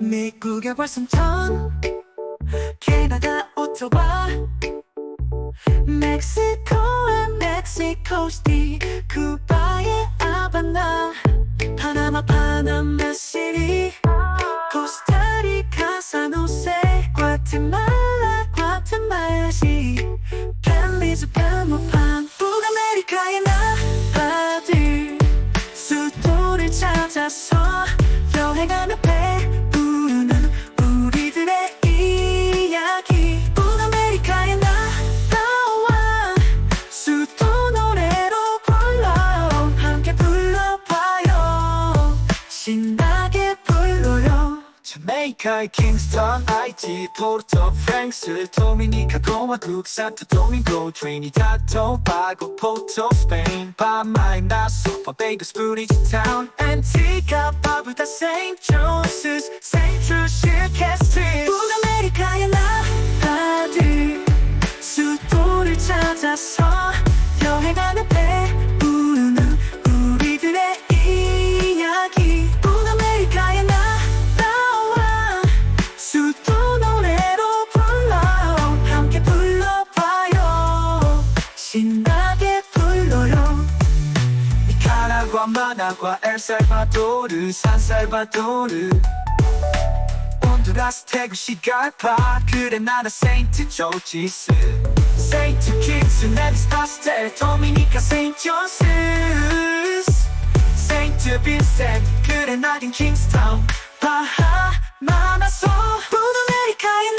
미국의 월성천 캐나다 오토바 멕시코의 멕시코시티 쿠바의 아바나 파나마 파나마 시리 코스타리카 산호세 과테말라 과테말라시 벨리즈 벨모판 북아메리카의 나라들 수도를 찾아서 여행하며 불러요 자메이카의 킹스턴, 아이티, 포르토, 프랑스, 도미니카, 공화국, 산토 도밍고, 트리니다드, 토바고, 포토, 스페인, 파마 니카라과, 마나과, 엘살바도르, 산살바도르 온두라스, 테구시갈파 그래 나는 세인트 조지스 세인트 킹스, 네비스타스테 도미니카, 세인트 조스스 세인트 빈센트 그래 나긴 킹스타운 바하마나소 북아메리카의 나라